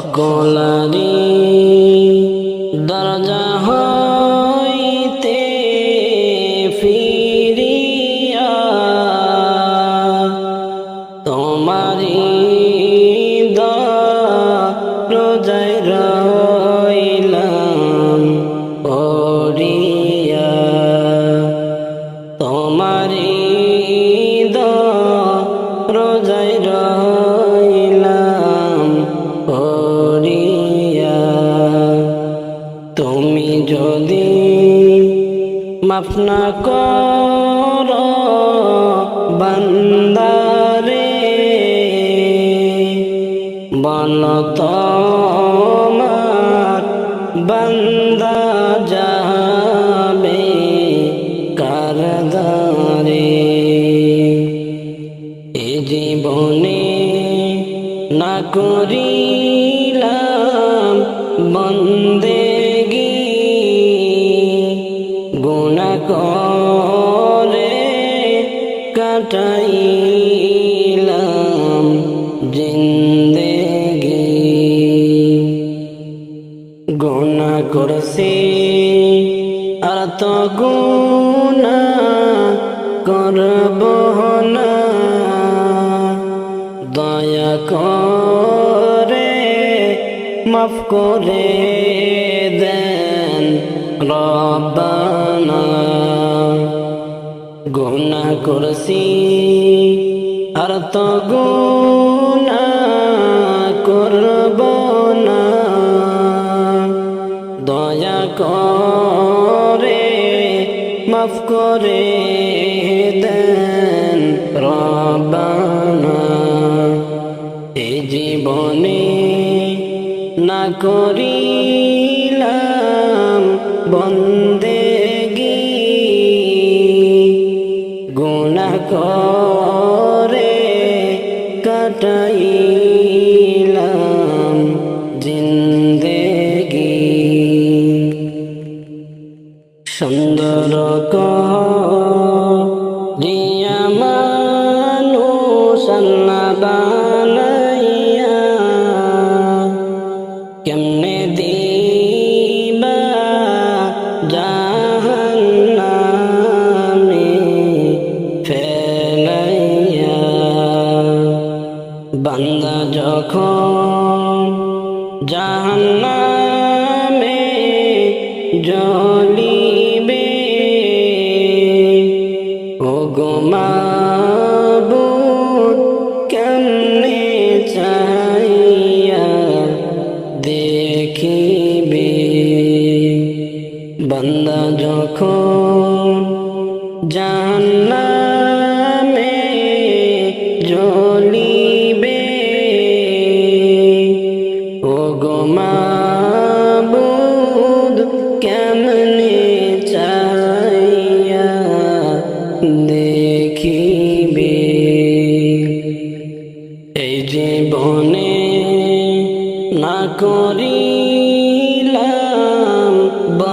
সকলারি মাফ না কর বান্দারে। বল তোমার বান্দা যাবে কারদারে এ জীবনে না করিলাম গুণা করছি। আর তো গুণা করব না। দয়া করে মাফ করে দেন রব্বানা। গুণা করছি, আর তো গুণা করে মাফ করে দেন রব্বানা। এই জীবনে না করিলাম বন্দেগি। গুণা করে মানুষ আল্লাহ বানাইয়া কেমনে দিবা জাহান্নামে ফেলাইয়া। বান্দা যখন জাহান্নামে জ্বলিবে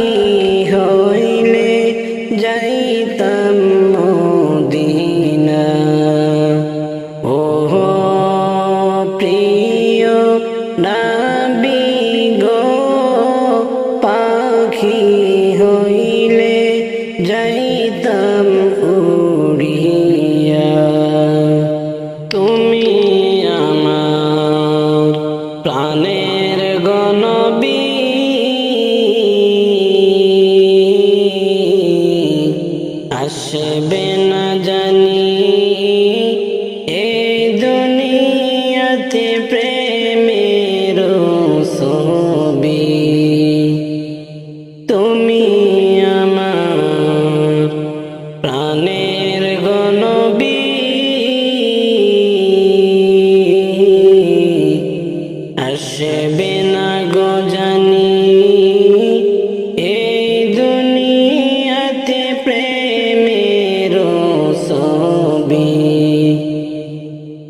Música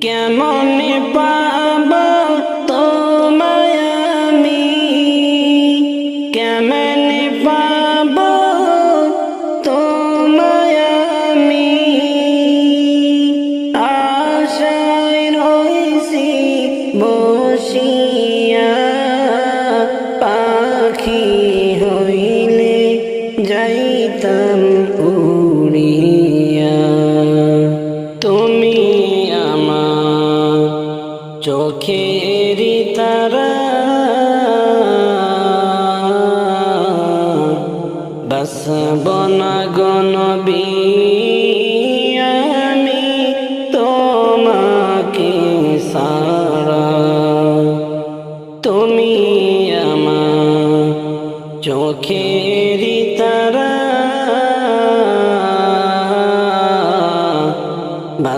কেমন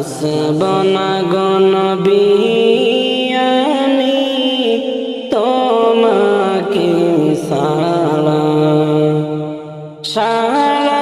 হাসবনা গনবী আমি তোমাকে সারা সারা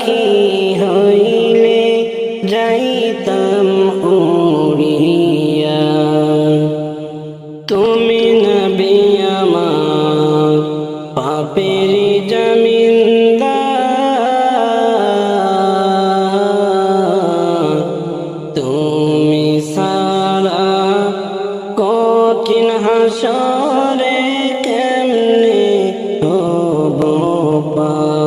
পাখি হইলে যাইতাম উড়িয়া। তুমি নবী আমার পাপের জমিনদার। তুমি সারা কঠিন হাসরে কেমনে হব পার?